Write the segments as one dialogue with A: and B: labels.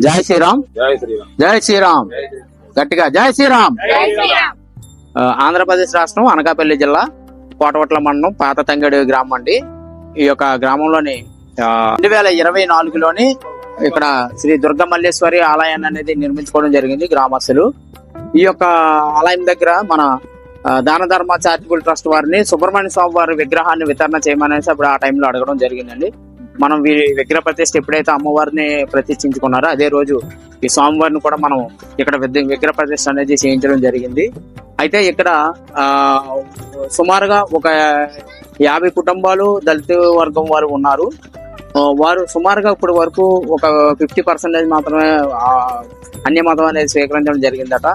A: జై శ్రీరామ్.
B: జై శ్రీరామ్.
A: జై శ్రీరామ్. గట్టిగా జై శ్రీరామ్. ఆంధ్రప్రదేశ్ రాష్ట్రం అనకాపల్లి జిల్లా కోటవట్ల మండలం పాత తంగడి గ్రామం అండి. ఈ యొక్క గ్రామంలోని రెండు వేల ఇరవై నాలుగులోని ఇక్కడ శ్రీ దుర్గ మల్లేశ్వరి ఆలయాన్ని అనేది నిర్మించుకోవడం జరిగింది గ్రామస్తులు. ఈ యొక్క ఆలయం దగ్గర మన దాన ధర్మ చారిటబుల్ ట్రస్ట్ వారిని సుబ్రహ్మణ్య స్వామి వారి విగ్రహాన్ని వితరణ చేయమనేసి అప్పుడు ఆ టైంలో అడగడం జరిగిందండి. మనం వీరి విగ్రహ ప్రతిష్ఠ ఎప్పుడైతే అమ్మవారిని ప్రతిష్ఠించుకున్నారో అదే రోజు ఈ స్వామివారిని కూడా మనం ఇక్కడ విగ్రహ ప్రతిష్ఠ అనేది చేయించడం జరిగింది. అయితే ఇక్కడ ఆ సుమారుగా ఒక యాభై కుటుంబాలు దళిత వర్గం వారు ఉన్నారు. వారు సుమారుగా ఇప్పటి వరకు ఒక ఫిఫ్టీ పర్సెంటేజ్ మాత్రమే అన్య మతం అనేది స్వీకరించడం జరిగిందట.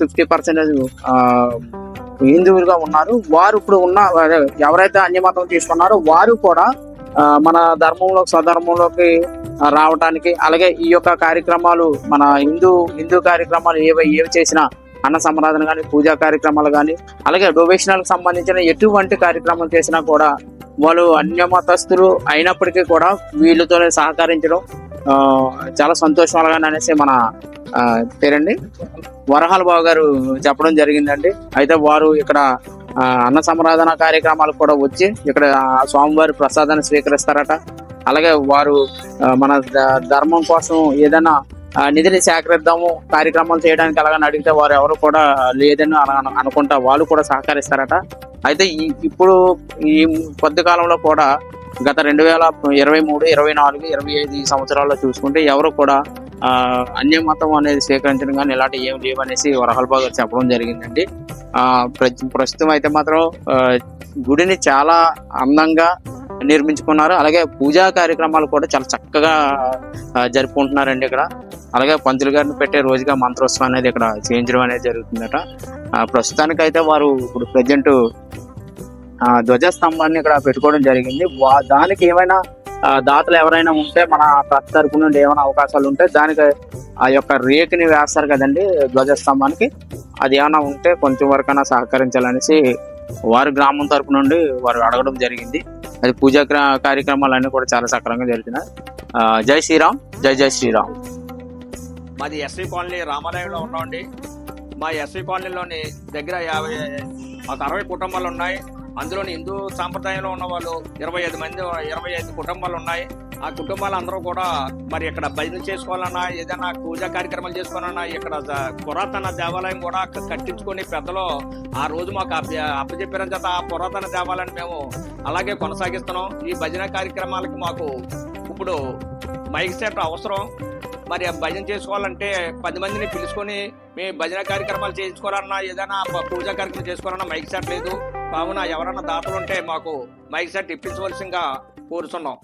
A: ఫిఫ్టీ పర్సెంటేజ్ హిందువులుగా ఉన్నారు. వారు ఇప్పుడు ఉన్న ఎవరైతే అన్య మతం తీసుకున్నారో వారు కూడా మన ధర్మంలో స్వధర్మంలోకి రావటానికి అలాగే ఈ యొక్క కార్యక్రమాలు మన హిందూ హిందూ కార్యక్రమాలు ఏవి ఏవి చేసినా అన్న సంరాధన కానీ పూజా కార్యక్రమాలు కానీ అలాగే డొనేషనల్ సంబంధించిన ఎటువంటి కార్యక్రమం చేసినా కూడా వాళ్ళు అన్య మతస్థులు అయినప్పటికీ కూడా వీళ్ళతో సహకరించడం చాలా చాలా సంతోషంగా అనేసి మన పేరండి. వరహాల బాబు గారు చెప్పడం జరిగిందండి. అయితే వారు ఇక్కడ అన్న సంరాధన కార్యక్రమాలకు కూడా వచ్చి ఇక్కడ స్వామివారి ప్రసాదాన్ని స్వీకరిస్తారట. అలాగే వారు మన ధర్మం కోసం ఏదైనా నిధిని సేకరిద్దాము కార్యక్రమాలు చేయడానికి అలాగని అడిగితే వారు ఎవరు కూడా లేదని అనుకుంటా వాళ్ళు కూడా సహకరిస్తారట. అయితే ఇప్పుడు ఈ కొద్ది కాలంలో కూడా గత రెండు వేల ఇరవై మూడు ఇరవై నాలుగు ఇరవై ఐదు సంవత్సరాల్లో చూసుకుంటే ఎవరు కూడా అన్య మతం అనేది స్వీకరించడం కానీ ఇలాంటి ఏం లేవు అనేసి వరహల్బా గారు చెప్పడం జరిగిందండి. ప్ర- ప్రస్తుతం అయితే మాత్రం గుడిని చాలా అందంగా నిర్మించుకున్నారు. అలాగే పూజా కార్యక్రమాలు కూడా చాలా చక్కగా జరుపుకుంటున్నారండి ఇక్కడ. అలాగే పంతులు గారిని పెట్టే రోజుగా మంత్రోత్సవం అనేది ఇక్కడ చేయించడం అనేది జరుగుతుందట. ప్రస్తుతానికి ప్రస్తుతానికైతే వారు ఇప్పుడు ప్రజెంట్ ధ్వజస్తంభాన్ని ఇక్కడ పెట్టుకోవడం జరిగింది. వా- దానికి ఏమైనా దాతలు ఎవరైనా ఉంటే మన ట్రస్ట్ తరపు నుండి ఏమైనా అవకాశాలు ఉంటే దానికి ఆ యొక్క రేకుని వేస్తారు కదండి ధ్వజస్తంభానికి. అది ఏమైనా ఉంటే కొంచెం వరకైనా సహకరించాలనేసి వారి గ్రామం తరపు నుండి వారు అడగడం జరిగింది. అది పూజా కార్యక్రమాలు కార్యక్రమాలన్నీ కూడా చాలా సక్రమంగా జరుగుతున్నాయి జై శ్రీరామ్ జై జై శ్రీరామ్.
C: మాది ఎస్వి కాలనీ రామాలయంలో ఉన్నామండి. మా ఎస్వి కాలనీలోని దగ్గర యాభై మాకు అరవై కుటుంబాలు ఉన్నాయి. అందులోని హిందూ సాంప్రదాయంలో ఉన్న వాళ్ళు ఇరవై ఐదు మంది ఇరవై ఐదు కుటుంబాలు ఉన్నాయి. ఆ కుటుంబాలు అందరూ కూడా మరి ఇక్కడ భజన చేసుకోవాలన్నా ఏదైనా పూజా కార్యక్రమాలు చేసుకోవాలన్నా ఇక్కడ పురాతన దేవాలయం కూడా కట్టించుకొని పెద్దలు ఆ రోజు మాకు అప్ప అప్పచెప్పిన చేత ఆ పురాతన దేవాలయాన్ని మేము అలాగే కొనసాగిస్తున్నాం. ఈ భజన కార్యక్రమాలకి మాకు ఇప్పుడు మైక్ సెట్ అవసరం. మరి ఆ భజన చేసుకోవాలంటే పది మందిని పిలుచుకొని మీ భజన కార్యక్రమాలు చేయించుకోవాలన్నా ఏదైనా పూజా కార్యక్రమం చేసుకోవాలన్నా మైక్ సెట్ లేదు. కావున ఎవరన్నా దాతలుంటే మాకు మైక్ సెట్ ఇప్పించవలసిందిగా కోరుతున్నాం.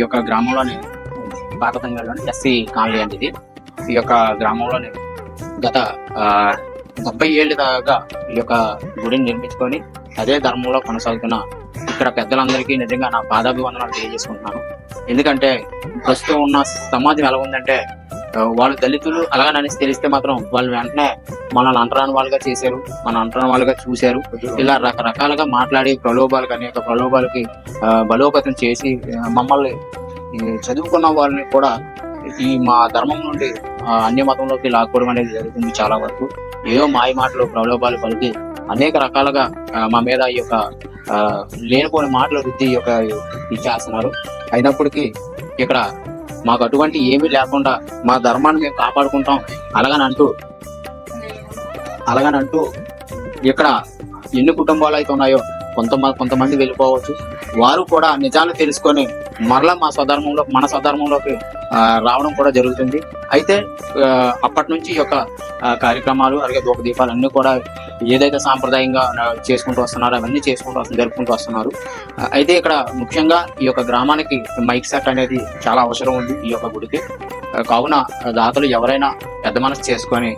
A: ఈ యొక్క గ్రామంలోని పాతతంగంలోని ఎస్సీ కాలనీ అనేది. ఈ యొక్క గ్రామంలోని గత డెబ్బై ముప్పై ఏళ్ళ దాకా ఈ యొక్క గుడిని నిర్మించుకొని అదే ధర్మంలో కొనసాగుతున్న ఇక్కడ పెద్దలందరికీ నిజంగా నా పాదాభివందనాలు తెలియజేసుకుంటున్నాను. ఎందుకంటే ప్రస్తుతం ఉన్న సమాజం ఎలా ఉందంటే వాళ్ళు దళితులు అని తెలిస్తే మాత్రం వాళ్ళు వెంటనే మనల్ని అంటరాని వాళ్ళుగా చేశారు మన అంటరాని వాళ్ళుగా చూశారు. ఇలా రకరకాలుగా మాట్లాడి ప్రలోభాలకు అనేక ప్రలోభాలకి బలోపేతం చేసి మమ్మల్ని చదువుకున్న వాళ్ళని కూడా ఈ మా ధర్మం నుండి అన్య మతంలోకి లాక్కోవడం అనేది జరుగుతుంది చాలా వరకు. ఏదో మాయ మాటలు ప్రలోభాలు పలికి అనేక రకాలుగా మా మీద ఈ యొక్క లేనిపోని మాటలు రుద్ది యొక్క ఇది చేస్తున్నారు. అయినప్పటికీ ఇక్కడ మాకు అటువంటి ఏమీ లేకుండా మా ధర్మాన్ని మేము కాపాడుకుంటాం అలాగని అంటూ అలాగని అంటూ ఇక్కడ ఎన్ని కుటుంబాలు అయితే ఉన్నాయో కొంతమంది కొంతమంది వెళ్ళిపోవచ్చు. వారు కూడా నిజాన్ని తెలుసుకొని మరలా మా స్వధర్మంలో మన స్వధర్మంలోకి రావడం కూడా జరుగుతుంది. అయితే అప్పటి నుంచి ఈ యొక్క కార్యక్రమాలు అలాగే దీపాలు అన్నీ కూడా ఏదైతే సాంప్రదాయంగా చేసుకుంటూ వస్తున్నారో అవన్నీ చేసుకుంటూ వస్తున్నారు జరుపుకుంటూ వస్తున్నారు. అయితే ఇక్కడ ముఖ్యంగా ఈ యొక్క గ్రామానికి మైక్ సెట్ అనేది చాలా అవసరం ఉంది ఈ యొక్క గుడికి. కావున దాతలు ఎవరైనా పెద్ద మనసు చేసుకొని